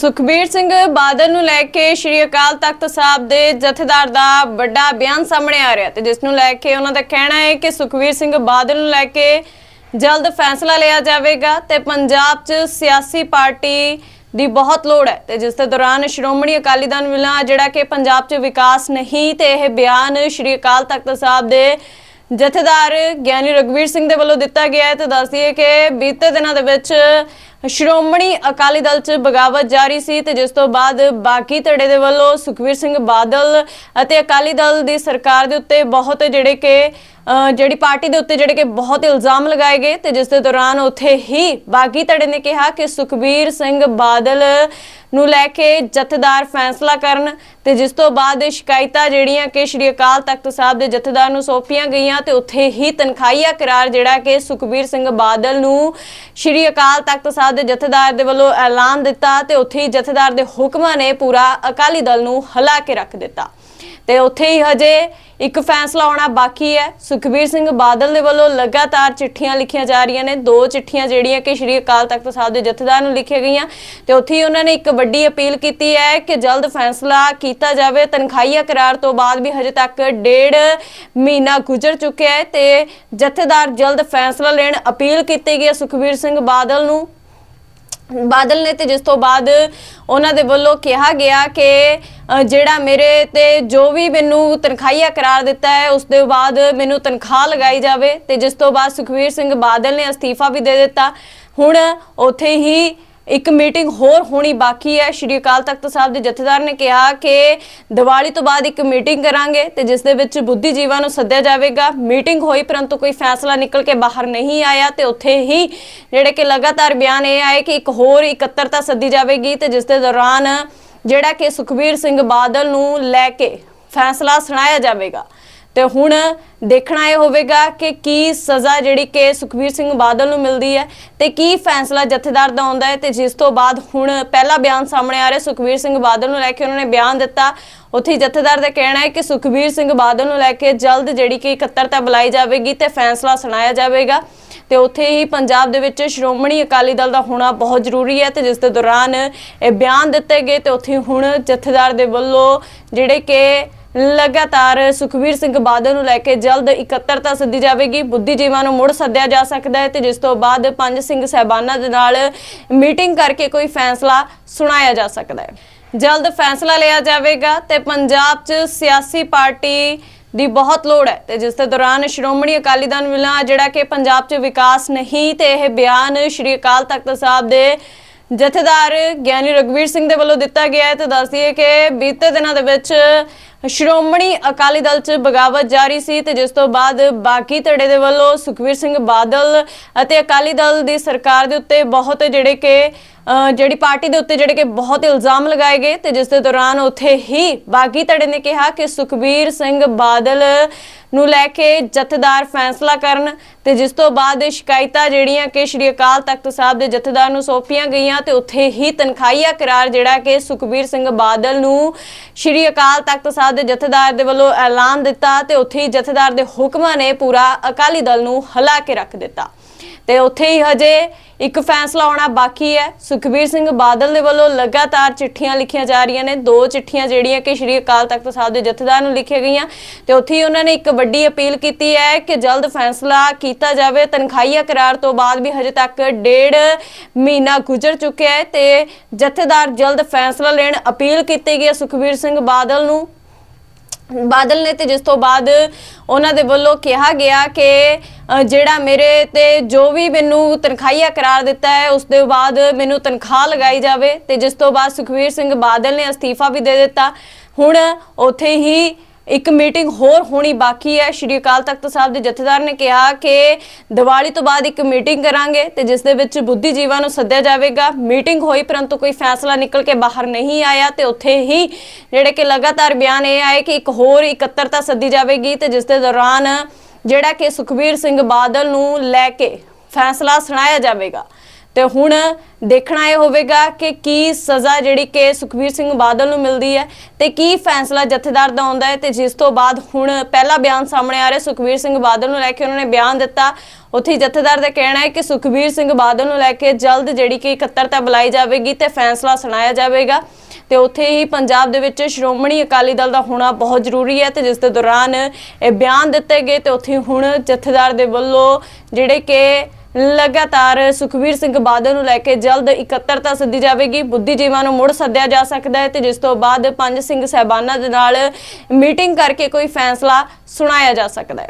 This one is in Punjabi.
ਸੁਖਬੀਰ ਸਿੰਘ ਬਾਦਲ ਨੂੰ ਲੈ ਕੇ ਸ਼੍ਰੀ ਅਕਾਲ ਤਖਤ ਸਾਹਿਬ ਦੇ ਜਥੇਦਾਰ ਦਾ ਵੱਡਾ ਬਿਆਨ ਸਾਹਮਣੇ ਆ ਰਿਹਾ ਤੇ ਜਿਸ ਨੂੰ ਲੈ ਕੇ ਉਹਨਾਂ ਦਾ ਕਹਿਣਾ ਹੈ ਕਿ ਸੁਖਬੀਰ ਸਿੰਘ ਬਾਦਲ ਨੂੰ ਲੈ ਕੇ ਜਲਦ ਫੈਸਲਾ ਲਿਆ ਜਾਵੇਗਾ ਤੇ ਪੰਜਾਬ 'ਚ ਸਿਆਸੀ ਪਾਰਟੀ ਦੀ ਬਹੁਤ ਲੋੜ ਹੈ ਤੇ ਜਿਸ ਦੇ ਦੌਰਾਨ ਸ਼੍ਰੋਮਣੀ ਅਕਾਲੀ ਦਲ ਵੱਲੋਂ ਜਿਹੜਾ ਕਿ ਪੰਜਾਬ 'ਚ ਵਿਕਾਸ ਨਹੀਂ ਤੇ ਇਹ ਬਿਆਨ ਸ਼੍ਰੀ ਅਕਾਲ ਤਖਤ ਸਾਹਿਬ ਦੇ ਜਥੇਦਾਰ ਗਿਆਨੀ ਰਗਵੀਰ ਸਿੰਘ ਦੇ ਵੱਲੋਂ ਦਿੱਤਾ ਗਿਆ ਹੈ ਤੇ ਦੱਸਦੀ ਹੈ ਕਿ ਬੀਤੇ ਦਿਨਾਂ ਦੇ ਵਿੱਚ ਸ਼੍ਰੋਮਣੀ ਅਕਾਲੀ ਦਲ 'ਚ ਬਗਾਵਤ ਜਾਰੀ ਸੀ ਤੇ ਜਿਸ ਤੋਂ ਬਾਅਦ ਬਾਕੀ ਧੜੇ ਦੇ ਵੱਲੋਂ ਸੁਖਵੀਰ ਸਿੰਘ ਬਾਦਲ ਅਤੇ ਅਕਾਲੀ ਦਲ ਦੀ ਸਰਕਾਰ ਦੇ ਉੱਤੇ ਬਹੁਤ ਜਿਹੜੇ ਕਿ ਜਿਹੜੀ ਪਾਰਟੀ ਦੇ ਉੱਤੇ ਜਿਹੜੇ ਕਿ ਬਹੁਤ ਇਲਜ਼ਾਮ ਲਗਾਏ ਗਏ ਤੇ ਜਿਸ ਦੇ ਦੌਰਾਨ ਉੱਥੇ ਹੀ ਬਾਗੀ ਧੜੇ ਨੇ ਕਿਹਾ ਕਿ ਸੁਖਬੀਰ ਸਿੰਘ ਬਾਦਲ ਨੂੰ ਲੈ ਕੇ ਜਥੇਦਾਰ ਫੈਸਲਾ ਕਰਨ ਤੇ ਜਿਸ ਤੋਂ ਬਾਅਦ ਸ਼ਿਕਾਇਤਾਂ ਜਿਹੜੀਆਂ ਕਿ ਸ਼੍ਰੀ ਅਕਾਲ ਤਖਤ ਸਾਹਿਬ ਦੇ ਜਥੇਦਾਰ ਨੂੰ ਸੌਂਪੀਆਂ ਗਈਆਂ ਤੇ ਉੱਥੇ ਹੀ ਤਨਖਾਹੀਆ ਕਰਾਰ ਜਿਹੜਾ ਕਿ ਸੁਖਬੀਰ ਸਿੰਘ ਬਾਦਲ ਨੂੰ ਸ਼੍ਰੀ ਅਕਾਲ ਤਖਤ ਸਾਹਿਬ ਦੇ ਜਥੇਦਾਰ ਦੇ ਵੱਲੋਂ ਐਲਾਨ ਦਿੱਤਾ ਤੇ ਉੱਥੇ ਹੀ ਜਥੇਦਾਰ ਦੇ ਹੁਕਮਾਂ ਨੇ ਪੂਰਾ ਅਕਾਲੀ ਦਲ ਨੂੰ ਹਿਲਾ ਕੇ ਰੱਖ ਦਿੱਤਾ। ਤੇ ਉੱਥੇ ਹੀ ਹਜੇ ਇੱਕ ਫੈਸਲਾ ਆਉਣਾ ਬਾਕੀ ਹੈ। ਸੁਖਬੀਰ ਸਿੰਘ ਬਾਦਲ ਦੇ ਵੱਲੋਂ ਲਗਾਤਾਰ ਚਿੱਠੀਆਂ ਲਿਖੀਆਂ ਜਾ ਰਹੀਆਂ ਨੇ। ਦੋ ਚਿੱਠੀਆਂ ਜਿਹੜੀਆਂ ਕਿ ਸ਼੍ਰੀ ਅਕਾਲ ਤਖਤ ਸਾਹਿਬ ਦੇ ਜਥੇਦਾਰ ਨੂੰ ਲਿਖੀਆਂ ਗਈਆਂ। ਤੇ ਉੱਥੇ ਹੀ ਉਹਨਾਂ ਨੇ ਇੱਕ ਵੱਡੀ ਅਪੀਲ ਕੀਤੀ ਹੈ ਕਿ ਜਲਦ ਫੈਸਲਾ ਕੀਤਾ ਜਾਵੇ। ਤਨਖਾਹੀਆ ਕਰਾਰ ਤੋਂ ਬਾਅਦ ਵੀ ਹਜੇ ਤੱਕ ਡੇਢ ਮਹੀਨਾ ਗੁਜ਼ਰ ਚੁੱਕਿਆ ਹੈ ਤੇ ਜਥੇਦਾਰ ਜਲਦ ਫੈਸਲਾ ਲੈਣ ਅਪੀਲ ਕੀਤੀ ਗਈ ਹੈ ਸੁਖਬੀਰ ਸਿੰਘ ਬਾਦਲ ਨੂੰ। ਬਾਦਲ ਨੇ ਤੇ ਜਿਸ ਤੋਂ ਬਾਅਦ ਉਹਨਾਂ ਦੇ ਵੱਲੋਂ ਕਿਹਾ ਗਿਆ ਕਿ ਜਿਹੜਾ ਮੇਰੇ ਤੇ ਜੋ ਵੀ ਮੈਨੂੰ ਤਨਖਾਹੀਆ ਕਰਾਰ ਦਿੱਤਾ ਹੈ, ਉਸ ਦੇ ਬਾਅਦ ਮੈਨੂੰ ਤਨਖਾਹ ਲਗਾਈ ਜਾਵੇ ਤੇ ਜਿਸ ਤੋਂ ਬਾਅਦ ਸੁਖਵੀਰ ਸਿੰਘ ਬਾਦਲ ਨੇ ਅਸਤੀਫਾ ਵੀ ਦੇ ਦਿੱਤਾ। ਹੁਣ ਉੱਥੇ ਹੀ ਇੱਕ ਮੀਟਿੰਗ ਹੋਰ ਹੋਣੀ ਬਾਕੀ ਹੈ। ਸ਼੍ਰੀ ਅਕਾਲ ਤਖਤ ਸਾਹਿਬ ਦੇ ਜਥੇਦਾਰ ਨੇ ਕਿਹਾ ਕਿ ਦੀਵਾਲੀ ਤੋਂ ਬਾਅਦ ਇੱਕ ਮੀਟਿੰਗ ਕਰਾਂਗੇ ਤੇ ਜਿਸ ਦੇ ਵਿੱਚ ਬੁੱਧੀਜੀਵਾਂ ਨੂੰ ਸੱਦਿਆ ਜਾਵੇਗਾ। ਮੀਟਿੰਗ ਹੋਈ ਪਰੰਤੂ ਕੋਈ ਫੈਸਲਾ ਨਿਕਲ ਕੇ ਬਾਹਰ ਨਹੀਂ ਆਇਆ ਤੇ ਉੱਥੇ ਹੀ ਜਿਹੜੇ ਕਿ ਲਗਾਤਾਰ ਬਿਆਨ ਇਹ ਆਏ ਕਿ ਇੱਕ ਹੋਰ ਇਕੱਤਰਤਾ ਸੱਦੀ ਜਾਵੇਗੀ ਤੇ ਜਿਸ ਦੇ ਦੌਰਾਨ ਜਿਹੜਾ ਕਿ ਸੁਖਬੀਰ ਸਿੰਘ ਬਾਦਲ ਨੂੰ ਲੈ ਕੇ ਫੈਸਲਾ ਸੁਣਾਇਆ ਜਾਵੇਗਾ। ਤੇ ਹੁਣ ਦੇਖਣਾ ਇਹ ਹੋਵੇਗਾ ਕਿ ਕੀ ਸਜ਼ਾ ਜਿਹੜੀ ਕਿ ਸੁਖਬੀਰ ਸਿੰਘ ਬਾਦਲ ਨੂੰ ਮਿਲਦੀ ਹੈ ਤੇ ਕੀ ਫੈਸਲਾ ਜਥੇਦਾਰ ਦਾ ਆਉਂਦਾ ਹੈ ਤੇ ਜਿਸ ਤੋਂ ਬਾਅਦ ਹੁਣ ਪਹਿਲਾ ਬਿਆਨ ਸਾਹਮਣੇ ਆ ਰਿਹਾ ਸੁਖਬੀਰ ਸਿੰਘ ਬਾਦਲ ਨੂੰ ਲੈ ਕੇ ਉਹਨਾਂ ਨੇ ਬਿਆਨ ਦਿੱਤਾ। ਉੱਥੇ ਜਥੇਦਾਰ ਦਾ ਕਹਿਣਾ ਹੈ ਕਿ ਸੁਖਬੀਰ ਸਿੰਘ ਬਾਦਲ ਨੂੰ ਲੈ ਕੇ ਜਲਦ ਜਿਹੜੀ ਕਿ ਇਕੱਤਰਤਾ ਬੁਲਾਈ ਜਾਵੇਗੀ ਤੇ ਫੈਸਲਾ ਸੁਣਾਇਆ ਜਾਵੇਗਾ। ਤੇ ਉੱਥੇ ਹੀ ਪੰਜਾਬ ਦੇ ਵਿੱਚ ਸ਼੍ਰੋਮਣੀ ਅਕਾਲੀ ਦਲ ਦਾ ਹੋਣਾ ਬਹੁਤ ਜ਼ਰੂਰੀ ਹੈ ਤੇ ਜਿਸ ਦੇ ਦੌਰਾਨ ਇਹ ਬਿਆਨ ਦਿੱਤੇ ਗਏ ਤੇ ਉੱਥੇ ਹੁਣ ਜਥੇਦਾਰ ਦੇ ਵੱਲੋਂ ਜਿਹੜੇ ਕਿ ਲਗਾਤਾਰ ਸੁਖਵੀਰ ਸਿੰਘ ਬਾਦਲ ਨੂੰ ਲੈ ਕੇ ਜਲਦ ਇਕੱਤਰਤਾ ਸੱਦੀ ਜਾਵੇਗੀ। ਬੁੱਧੀਜੀਵਾਂ ਨੂੰ ਮੁੜ ਸੱਦਿਆ ਜਾ ਸਕਦਾ ਹੈ ਤੇ ਜਿਸ ਤੋਂ ਬਾਅਦ ਪੰਜ ਸਿੰਘ ਸਹਿਬਾਨਾਂ ਦੇ ਨਾਲ ਮੀਟਿੰਗ ਕਰਕੇ ਕੋਈ ਫੈਸਲਾ ਸੁਣਾਇਆ ਜਾ ਸਕਦਾ ਹੈ। ਜਲਦ ਫੈਸਲਾ ਲਿਆ ਜਾਵੇਗਾ ਤੇ ਪੰਜਾਬ 'ਚ ਸਿਆਸੀ ਪਾਰਟੀ ਦੀ ਬਹੁਤ ਲੋੜ ਹੈ ਤੇ ਜਿਸ ਦੇ ਦੌਰਾਨ ਸ਼੍ਰੋਮਣੀ ਅਕਾਲੀ ਦਲ ਵੱਲੋਂ ਜਿਹੜਾ ਕਿ ਪੰਜਾਬ 'ਚ ਵਿਕਾਸ ਨਹੀਂ ਤੇ ਇਹ ਬਿਆਨ ਸ਼੍ਰੀ ਅਕਾਲ ਤਖਤ ਸਾਹਿਬ ਦੇ ਜਥੇਦਾਰ ਗਿਆਨੀ ਰਗਵੀਰ ਸਿੰਘ ਦੇ ਵੱਲੋਂ ਦਿੱਤਾ ਗਿਆ ਹੈ। ਤੇ ਦੱਸ ਦਈਏ ਕਿ ਬੀਤੇ ਦਿਨਾਂ ਦੇ ਵਿੱਚ ਸ਼੍ਰੋਮਣੀ ਅਕਾਲੀ ਦਲ 'ਚ ਬਗਾਵਤ ਜਾਰੀ ਸੀ ਤੇ ਜਿਸ ਤੋਂ ਬਾਅਦ ਬਾਕੀ ਧੜੇ ਦੇ ਵੱਲੋਂ ਸੁਖਵੀਰ ਸਿੰਘ ਬਾਦਲ ਅਤੇ ਅਕਾਲੀ ਦਲ ਦੀ ਸਰਕਾਰ ਦੇ ਉੱਤੇ ਬਹੁਤ ਜਿਹੜੇ ਕਿ ਜਿਹੜੀ ਪਾਰਟੀ ਦੇ ਉੱਤੇ ਜਿਹੜੇ ਕਿ ਬਹੁਤ ਇਲਜ਼ਾਮ ਲਗਾਏ ਗਏ ਤੇ ਜਿਸ ਦੇ ਦੌਰਾਨ ਉੱਥੇ ਹੀ ਬਾਗੀ ਧੜੇ ਨੇ ਕਿਹਾ ਕਿ ਸੁਖਬੀਰ ਸਿੰਘ ਬਾਦਲ ਨੂੰ ਲੈ ਕੇ ਜਥੇਦਾਰ ਫੈਸਲਾ ਕਰਨ ਤੇ ਜਿਸ ਤੋਂ ਬਾਅਦ ਸ਼ਿਕਾਇਤਾਂ ਜਿਹੜੀਆਂ ਕਿ ਸ਼੍ਰੀ ਅਕਾਲ ਤਖਤ ਸਾਹਿਬ ਦੇ ਜਥੇਦਾਰ ਨੂੰ ਸੌਂਪੀਆਂ ਗਈਆਂ ਤੇ ਉੱਥੇ ਹੀ ਤਨਖਾਹੀਆ ਕਰਾਰ ਜਿਹੜਾ ਕਿ ਸੁਖਬੀਰ ਸਿੰਘ ਬਾਦਲ ਨੂੰ ਸ਼੍ਰੀ ਅਕਾਲ ਤਖਤ ਸਾਹਿਬ ਦੇ ਜਥੇਦਾਰ ਦੇ ਵੱਲੋਂ ਐਲਾਨ ਦਿੱਤਾ ਤੇ ਉੱਥੇ ਹੀ ਜਥੇਦਾਰ ਦੇ ਹੁਕਮਾਂ ਨੇ ਪੂਰਾ ਅਕਾਲੀ ਦਲ ਨੂੰ ਹਿਲਾ ਕੇ ਰੱਖ ਦਿੱਤਾ। ਤੇ ਉੱਥੇ ਹੀ ਹਜੇ ਇੱਕ ਫੈਸਲਾ ਆਉਣਾ ਬਾਕੀ ਹੈ। ਸੁਖਬੀਰ ਸਿੰਘ ਬਾਦਲ ਦੇ ਵੱਲੋਂ ਲਗਾਤਾਰ ਚਿੱਠੀਆਂ ਲਿਖੀਆਂ ਜਾ ਰਹੀਆਂ ਨੇ। ਦੋ ਚਿੱਠੀਆਂ ਜਿਹੜੀਆਂ ਕਿ ਸ਼੍ਰੀ ਅਕਾਲ ਤਖਤ ਸਾਹਿਬ ਦੇ ਜਥੇਦਾਰ ਨੂੰ ਲਿਖੀਆਂ ਗਈਆਂ। ਤੇ ਉੱਥੇ ਹੀ ਉਹਨਾਂ ਨੇ ਇੱਕ ਵੱਡੀ ਅਪੀਲ ਕੀਤੀ ਹੈ ਕਿ ਜਲਦ ਫੈਸਲਾ ਕੀਤਾ ਜਾਵੇ। ਤਨਖਾਹੀਆ ਕਰਾਰ ਤੋਂ ਬਾਅਦ ਵੀ ਹਜੇ ਤੱਕ ਡੇਢ ਮਹੀਨਾ ਗੁਜ਼ਰ ਚੁੱਕਿਆ ਹੈ ਤੇ ਜਥੇਦਾਰ ਜਲਦ ਫੈਸਲਾ ਲੈਣ ਅਪੀਲ ਕੀਤੀ ਗਈ ਹੈ ਸੁਖਬੀਰ ਸਿੰਘ ਬਾਦਲ ਨੂੰ। ਬਾਦਲ ਨੇ ਤੇ ਜਿਸ ਤੋਂ ਬਾਅਦ ਉਹਨਾਂ ਦੇ ਵੱਲੋਂ ਕਿਹਾ ਗਿਆ ਕਿ ਜਿਹੜਾ ਮੇਰੇ ਤੇ ਜੋ ਵੀ ਮੈਨੂੰ ਤਨਖਾਹੀਆ ਕਰਾਰ ਦਿੱਤਾ ਹੈ, ਉਸ ਦੇ ਬਾਅਦ ਮੈਨੂੰ ਤਨਖਾਹ ਲਗਾਈ ਜਾਵੇ ਤੇ ਜਿਸ ਤੋਂ ਬਾਅਦ ਸੁਖਵੀਰ ਸਿੰਘ ਬਾਦਲ ਨੇ ਅਸਤੀਫਾ ਵੀ ਦੇ ਦਿੱਤਾ। ਹੁਣ ਉੱਥੇ ਹੀ ਇੱਕ ਮੀਟਿੰਗ ਹੋਰ ਹੋਣੀ ਬਾਕੀ ਹੈ। ਸ਼੍ਰੀ ਅਕਾਲ ਤਖਤ ਸਾਹਿਬ ਦੇ ਜਥੇਦਾਰ ਨੇ ਕਿਹਾ ਕਿ ਦੀਵਾਲੀ ਤੋਂ ਬਾਅਦ ਇੱਕ ਮੀਟਿੰਗ ਕਰਾਂਗੇ ਤੇ ਜਿਸ ਦੇ ਵਿੱਚ ਬੁੱਧੀਜੀਵਾਂ ਨੂੰ ਸੱਦਿਆ ਜਾਵੇਗਾ। ਮੀਟਿੰਗ ਹੋਈ ਪਰੰਤੂ ਕੋਈ ਫੈਸਲਾ ਨਿਕਲ ਕੇ ਬਾਹਰ ਨਹੀਂ ਆਇਆ ਤੇ ਉੱਥੇ ਹੀ ਜਿਹੜੇ ਕਿ ਲਗਾਤਾਰ ਬਿਆਨ ਇਹ ਆਏ ਕਿ ਇੱਕ ਹੋਰ ਇਕੱਤਰਤਾ ਸੱਦੀ ਜਾਵੇਗੀ ਤੇ ਜਿਸ ਦੇ ਦੌਰਾਨ ਜਿਹੜਾ ਕਿ ਸੁਖਬੀਰ ਸਿੰਘ ਬਾਦਲ ਨੂੰ ਲੈ ਕੇ ਫੈਸਲਾ ਸੁਣਾਇਆ ਜਾਵੇਗਾ। ਤੇ ਹੁਣ ਦੇਖਣਾ ਇਹ ਹੋਵੇਗਾ ਕਿ ਕੀ ਸਜ਼ਾ ਜਿਹੜੀ ਕਿ ਸੁਖਬੀਰ ਸਿੰਘ ਬਾਦਲ ਨੂੰ ਮਿਲਦੀ ਹੈ ਤੇ ਕੀ ਫੈਸਲਾ ਜਥੇਦਾਰ ਦਾ ਆਉਂਦਾ ਹੈ ਤੇ ਜਿਸ ਤੋਂ ਬਾਅਦ ਹੁਣ ਪਹਿਲਾ ਬਿਆਨ ਸਾਹਮਣੇ ਆ ਰਿਹਾ ਸੁਖਬੀਰ ਸਿੰਘ ਬਾਦਲ ਨੂੰ ਲੈ ਕੇ ਉਹਨਾਂ ਨੇ ਬਿਆਨ ਦਿੱਤਾ। ਉੱਥੇ ਹੀ ਜਥੇਦਾਰ ਦਾ ਕਹਿਣਾ ਹੈ ਕਿ ਸੁਖਬੀਰ ਸਿੰਘ ਬਾਦਲ ਨੂੰ ਲੈ ਕੇ ਜਲਦ ਜਿਹੜੀ ਕਿ ਇਕੱਤਰਤਾ ਬੁਲਾਈ ਜਾਵੇਗੀ ਤੇ ਫੈਸਲਾ ਸੁਣਾਇਆ ਜਾਵੇਗਾ। ਤੇ ਉੱਥੇ ਹੀ ਪੰਜਾਬ ਦੇ ਵਿੱਚ ਸ਼੍ਰੋਮਣੀ ਅਕਾਲੀ ਦਲ ਦਾ ਹੋਣਾ ਬਹੁਤ ਜ਼ਰੂਰੀ ਹੈ ਤੇ ਜਿਸ ਦੇ ਦੌਰਾਨ ਇਹ ਬਿਆਨ ਦਿੱਤੇ ਗਏ ਤੇ ਉੱਥੇ ਹੁਣ ਜਥੇਦਾਰ ਦੇ ਵੱਲੋਂ ਜਿਹੜੇ ਕਿ ਲਗਾਤਾਰ ਸੁਖਬੀਰ ਸਿੰਘ ਬਾਦਲ ਨੂੰ ਲੈ ਕੇ ਜਲਦ ਇਕੱਤਰਤਾ ਸੱਦੀ ਜਾਵੇਗੀ। ਬੁੱਧੀਜੀਵਾਂ ਨੂੰ ਮੁੜ ਸੱਦਿਆ ਜਾ ਸਕਦਾ ਹੈ ਤੇ ਜਿਸ ਤੋਂ ਬਾਅਦ ਪੰਜ ਸਿੰਘ ਸਹਿਬਾਨਾਂ ਦੇ ਨਾਲ ਮੀਟਿੰਗ ਕਰਕੇ ਕੋਈ ਫੈਸਲਾ ਸੁਣਾਇਆ ਜਾ ਸਕਦਾ ਹੈ।